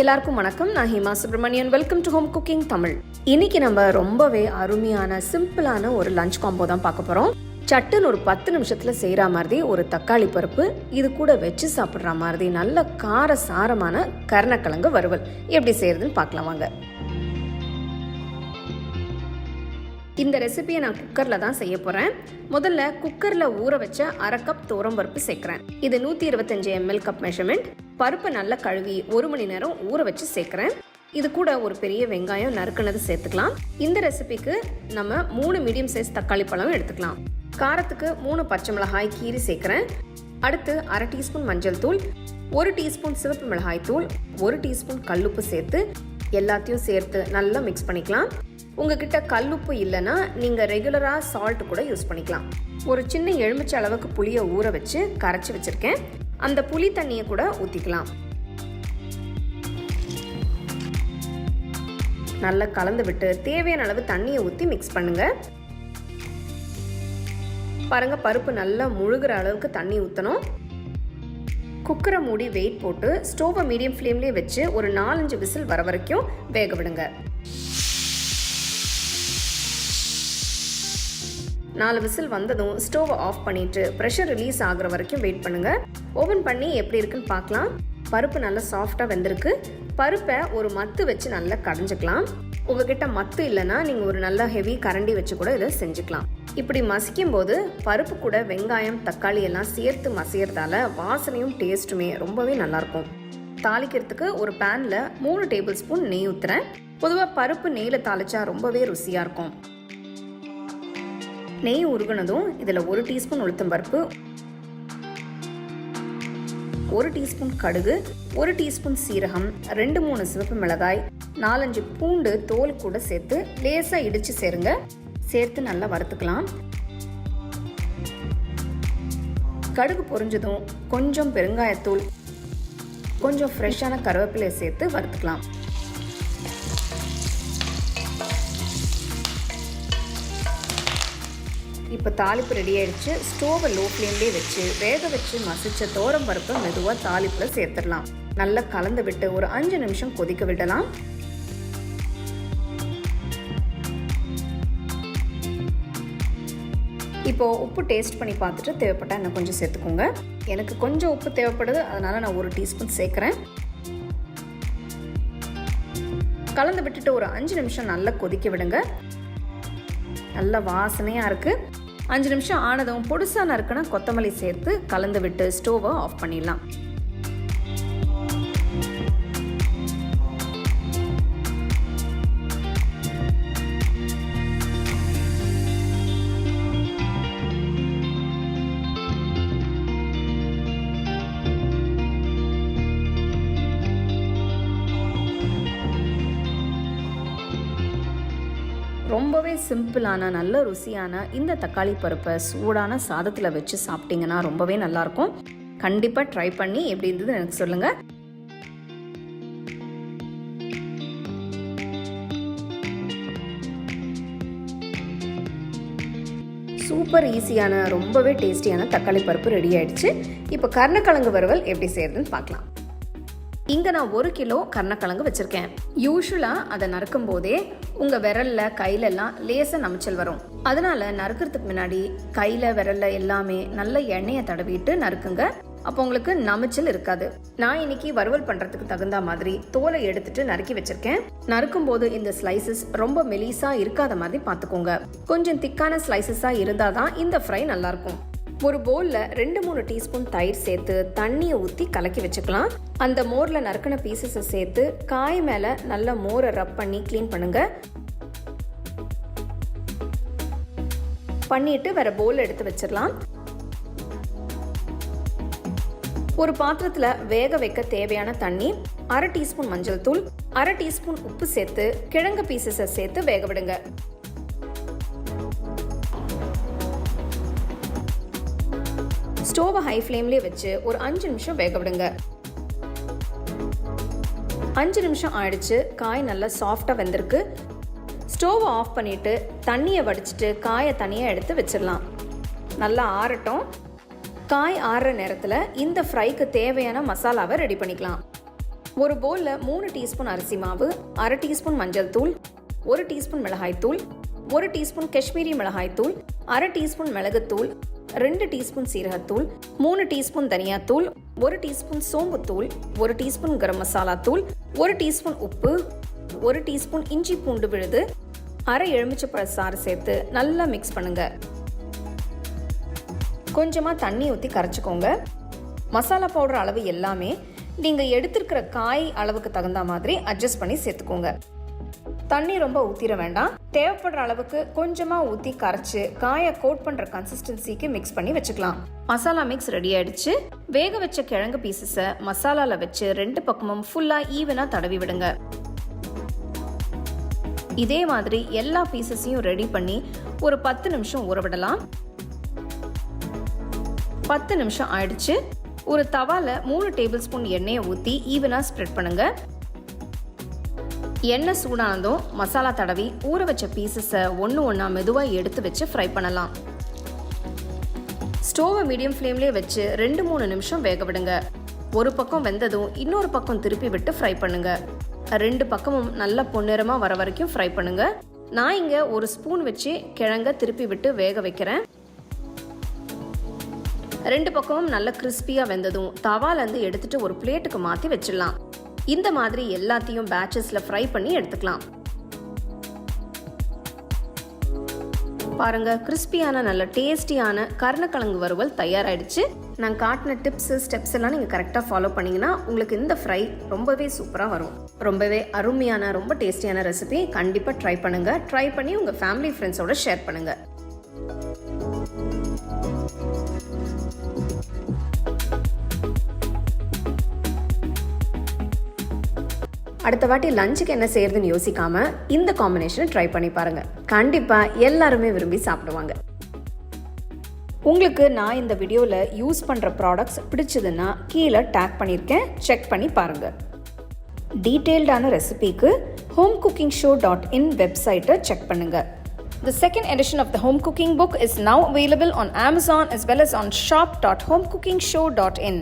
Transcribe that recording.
எல்லாருக்கும் வணக்கம். நான் Hima Subramanian. Welcome to home cooking Tamil. இன்னைக்கு நம்ம ரொம்பவே அருமையான சிம்பிளான ஒரு லஞ்ச் காம்போ தான் பார்க்க போறோம். சட்டுன்னு ஒரு பத்து நிமிஷத்துல செய்யற மாதிரி ஒரு தக்காளி பருப்பு இது கூட வச்சு சாப்பிட்ற மாதிரி நல்ல கார சாரமான கருணக்கிழங்கு வறுவல். எப்படி செய்யறதுன்னு பார்க்கலாம் வாங்க. இந்த ரெசிபியை நான் குக்கரில் தான் செய்ய போகிறேன் முதல்ல குக்கரில் ஊற வச்ச அரை கப் தோரம் பருப்பு சேர்க்குறேன். இது நூற்றி இருபத்தஞ்சி எம்எல் கப் மெஷர்மெண்ட் பருப்பை நல்லா கழுவி ஒரு மணி நேரம் ஊற வச்சு சேர்க்குறேன். இது கூட ஒரு பெரிய வெங்காயம் நறுக்குனது சேர்த்துக்கலாம். இந்த ரெசிபிக்கு நம்ம மூணு மீடியம் சைஸ் தக்காளி பழம் எடுத்துக்கலாம். காரத்துக்கு மூணு பச்சை மிளகாய் கீரி சேர்க்குறேன். அடுத்து அரை டீஸ்பூன் மஞ்சள் தூள் ஒரு டீஸ்பூன் சிவப்பு மிளகாய் தூள் ஒரு டீஸ்பூன் கல்லுப்பு சேர்த்து எல்லாத்தையும் சேர்த்து நல்லா மிக்ஸ் பண்ணிக்கலாம். உங்ககிட்ட கல்லுப்பு இல்லைன்னா நீங்கள் ரெகுலராக சால்ட் கூட யூஸ் பண்ணிக்கலாம். ஒரு சின்ன எலுமிச்சை அளவுக்கு புளியை ஊற வச்சு கரைச்சி வச்சுருக்கேன். அந்த புளி தண்ணியை கூட ஊற்றிக்கலாம் நல்லா கலந்து விட்டு தேவையான அளவு தண்ணியை ஊற்றி மிக்ஸ் பண்ணுங்கள் பாருங்க பருப்பு நல்லா முழுகிற அளவுக்கு தண்ணி ஊற்றணும் குக்கரை மூடி வெயிட் போட்டு ஸ்டோவை மீடியம் ஃப்ளேம்லேயே வச்சு ஒரு நாலஞ்சு விசில் வர வரைக்கும் வேக விடுங்க. நாலு விசில் வந்ததும் ஸ்டோவை ஆஃப் பண்ணிட்டு ப்ரெஷர் ரிலீஸ் ஆகிற வரைக்கும் வெயிட் பண்ணுங்க. ஓவன் பண்ணி எப்படி இருக்குன்னு பார்க்கலாம். பருப்பு நல்லா சாஃப்டாக வெந்திருக்கு. பருப்பை ஒரு மத்து வச்சு நல்லா கடைஞ்சிக்கலாம். உங்ககிட்ட மத்து இல்லைன்னா நீங்கள் ஒரு நல்ல ஹெவி கரண்டி வச்சு கூட இதை செஞ்சுக்கலாம். இப்படி மசிக்கும் போது பருப்பு கூட வெங்காயம் தக்காளி எல்லாம் சேர்த்து மசியறதால வாசனையும் டேஸ்ட்டுமே ரொம்பவே நல்லாயிருக்கும். தாளிக்கிறதுக்கு ஒரு பேனில் மூணு டேபிள் ஸ்பூன் நெய் ஊற்றுறேன் பொதுவாக பருப்பு நெய்யில் தாளிச்சா ரொம்பவே ருசியாக இருக்கும். நெய் உருகுனதும் இதில் ஒரு டீஸ்பூன் உளுத்தம் பருப்பு ஒரு டீஸ்பூன் கடுகு ஒரு டீஸ்பூன் சீரகம் ரெண்டு மூணு சிவப்பு மிளகாய் நாலஞ்சு பூண்டு தோல் கூட சேர்த்து லேசாக இடித்து சேருங்க. சேர்த்து நல்லா வறுத்துக்கலாம். கடுகு பொரிஞ்சதும் கொஞ்சம் பெருங்காயத்தூள் கொஞ்சம் ஃப்ரெஷ்ஷான கருவேப்பிலையை சேர்த்து வறுத்துக்கலாம். இப்போ தாளிப்பு ரெடி ஆயிடுச்சு. ஸ்டோவை லோ ஃப்ளேம்லேயே வச்சு வேக வச்சு மசிச்ச தோரம் பருப்பை மெதுவாக தாளிப்பில் சேர்த்துடலாம். நல்லா கலந்து விட்டு ஒரு அஞ்சு நிமிஷம் கொதிக்க விடலாம். இப்போ உப்பு டேஸ்ட் பண்ணி பார்த்துட்டு தேவைப்பட்டால் இன்னும் கொஞ்சம் சேர்த்துக்கோங்க. எனக்கு கொஞ்சம் உப்பு தேவைப்படுது அதனால நான் ஒரு டீஸ்பூன் சேர்க்குறேன். கலந்து விட்டுட்டு ஒரு அஞ்சு நிமிஷம் நல்லா கொதிக்க விடுங்க. நல்ல வாசனையாக இருக்குது அஞ்சு நிமிஷம் ஆனதும் பொடுசாக நறுக்கின கொத்தமல்லி சேர்த்து கலந்து விட்டு ஸ்டோவை ஆஃப் பண்ணிடலாம். ரொம்பவே சிம்பிளான நல்ல ருசியான இந்த தக்காளி பருப்பை சூடான சாதத்தில் வச்சு சாப்பிட்டீங்கன்னா ரொம்பவே நல்லாயிருக்கும். கண்டிப்பாக ட்ரை பண்ணி எப்படி இருந்தது எனக்கு சொல்லுங்கள் சூப்பர் ஈஸியான ரொம்பவே டேஸ்டியான தக்காளி பருப்பு ரெடி ஆயிடுச்சு. இப்போ கருணக்கிழங்கு வறுவல் எப்படி செய்யறதுன்னு பார்க்கலாம். இங்கே நான் ஒரு கிலோ கருணக்கிழங்கு வச்சுருக்கேன். யூஸ்வலாக அதை நறுக்கும் போதே உங்கள் விரலில் கையிலெல்லாம் லேசாக நமைச்சல் வரும். அதனால் நறுக்கிறதுக்கு முன்னாடி கையில் விரலில் எல்லாமே நல்ல எண்ணெயை தடவிட்டு நறுக்குங்க. அப்போ உங்களுக்கு நமைச்சல் இருக்காது. நான் இன்னைக்கு வறுவல் பண்ணுறதுக்கு தகுந்த மாதிரி தோலை எடுத்துட்டு நறுக்கி வச்சிருக்கேன். நறுக்கும் போது இந்த ஸ்லைசஸ் ரொம்ப மெலிசா இருக்காத மாதிரி பார்த்துக்கோங்க. கொஞ்சம் திக்கான ஸ்லைசஸாக இருந்தால் தான் இந்த ஃப்ரை நல்லாயிருக்கும். ஒரு பவுலில் ரெண்டு மூணு டீஸ்பூன் தயிர் சேர்த்து தண்ணியை ஊற்றி கலக்கி வச்சுக்கலாம். அந்த மோரில் நறுக்கின பீசஸை சேர்த்து காய் மேலே நல்ல மோரை ரப் பண்ணி க்ளீன் பண்ணுங்க. பண்ணிட்டு வேற பவுல் எடுத்து வச்சிடலாம். ஒரு பாத்திரத்தில் வேக வைக்க தேவையான தண்ணி அரை டீஸ்பூன் மஞ்சள் தூள் அரை டீஸ்பூன் உப்பு சேர்த்து கிழங்கு பீசஸை சேர்த்து வேக விடுங்க. ஸ்டோவை ஹை ஃப்ளேம்லேயே வச்சு ஒரு அஞ்சு நிமிஷம் வேக விடுங்க. அஞ்சு நிமிஷம் ஆயிடுச்சு காய் நல்லா சாஃப்டாக வெந்திருக்கு. ஸ்டோவை ஆஃப் பண்ணிவிட்டு தண்ணியை வடிச்சிட்டு காயை தனியாக எடுத்து வச்சிடலாம். நல்லா ஆறட்டும். காய் ஆறுற நேரத்தில் இந்த ஃப்ரைக்கு தேவையான மசாலாவை ரெடி பண்ணிக்கலாம். ஒரு பவுலில் மூணு டீஸ்பூன் அரிசி மாவு அரை டீஸ்பூன் மஞ்சள் தூள் ஒரு டீஸ்பூன் மிளகாய் தூள் ஒரு டீஸ்பூன் காஷ்மீரி மிளகாய் தூள் அரை டீஸ்பூன் மிளகுத்தூள் ரெண்டு டீஸ்பூன் சீரகத்தூள் மூணு டீஸ்பூன் தனியாத்தூள் ஒரு டீஸ்பூன் சோம்புத்தூள் ஒரு டீஸ்பூன் கரம் மசாலா தூள் ஒரு டீஸ்பூன் உப்பு ஒரு டீஸ்பூன் இஞ்சி பூண்டு விழுது அரை எலுமிச்சப்பழ சாறு சேர்த்து நல்லா மிக்ஸ் பண்ணுங்க. கொஞ்சமாக தண்ணி ஊற்றி கரைச்சிக்கோங்க. மசாலா பவுடர் அளவு எல்லாமே நீங்கள் எடுத்திருக்கிற காய் அளவுக்கு தகுந்த மாதிரி அட்ஜஸ்ட் பண்ணி சேர்த்துக்கோங்க. தண்ணி ரொம்ப ஊற்றிட வேண்டாம். தேவைப்படுற அளவுக்கு கொஞ்சமாக ஊற்றி கரைச்சி காயை கோட் பண்ணுற கன்சிஸ்டன்சிக்கு மிக்ஸ் பண்ணி வச்சுக்கலாம். மசாலா மிக்ஸ் ரெடி ஆயிடுச்சு. வேக வச்ச கிழங்கு பீசஸை மசாலாவில் வச்சு ரெண்டு பக்கமும் ஃபுல்லாக ஈவனாக தடவி விடுங்க. இதே மாதிரி எல்லா பீசஸையும் ரெடி பண்ணி ஒரு பத்து நிமிஷம் ஊற விடலாம். பத்து நிமிஷம் ஆயிடுச்சு. ஒரு தவால மூணு டேபிள் ஸ்பூன் எண்ணெயை ஊற்றி ஈவனாக ஸ்ப்ரெட் பண்ணுங்கள் எண்ணெய் சூடானதும் மசாலா தடவி ஊற வச்ச பீசஸை ஒன்று ஒன்றா மெதுவாக எடுத்து வச்சு ஃப்ரை பண்ணலாம். ஸ்டோவை மீடியம் ஃப்ளேம்லேயே வச்சு ரெண்டு மூணு நிமிஷம் வேக விடுங்க. ஒரு பக்கம் வெந்ததும் இன்னொரு பக்கம் திருப்பி விட்டு ஃப்ரை பண்ணுங்க. ரெண்டு பக்கமும் நல்ல பொன்னிறமாக வர வரைக்கும் ஃப்ரை பண்ணுங்க. நான் இங்கே ஒரு ஸ்பூன் வச்சு கிழங்க திருப்பி விட்டு வேக வைக்கிறேன். ரெண்டு பக்கமும் நல்ல கிறிஸ்பியாக வெந்ததும் தவாலேருந்து எடுத்துட்டு ஒரு பிளேட்டுக்கு மாற்றி வச்சிடலாம். இந்த மாதிரி எல்லாத்தையும் பேட்சஸில் ஃப்ரை பண்ணி எடுத்துக்கலாம். பாருங்க கிறிஸ்பியான நல்ல டேஸ்டியான கருணக்கிழங்கு வறுவல் தயாராகிடுச்சு நான் காட்டின டிப்ஸ் ஸ்டெப்ஸ் எல்லாம் நீங்கள் கரெக்டாக ஃபாலோ பண்ணிங்கன்னா உங்களுக்கு இந்த ஃப்ரை ரொம்பவே சூப்பராக வரும். ரொம்பவே அருமையான ரொம்ப டேஸ்டியான ரெசிபி கண்டிப்பாக ட்ரை பண்ணுங்கள் ட்ரை பண்ணி உங்கள் ஃபேமிலி ஃப்ரெண்ட்ஸோட ஷேர் பண்ணுங்கள் அடுத்த வாட்டி லஞ்சுக்கு என்ன செய்யறதுன்னு யோசிக்காம இந்த காம்பினேஷனை ட்ரை பண்ணி பாருங்க. கண்டிப்பா எல்லாருமே விரும்பி சாப்பிடுவாங்க. உங்களுக்கு நான் இந்த வீடியோவில் யூஸ் பண்ணுற ப்ராடக்ட்ஸ் பிடிச்சதுன்னா கீழே டேக் பண்ணியிருக்கேன். செக் பண்ணி பாருங்கள் டீட்டெயில்டான ரெசிபிக்கு home cooking show dot in வெப்சைட்டை செக் பண்ணுங்கள் The second edition of the home cooking book is now available on Amazon as well as on shop.homecookingshow.in.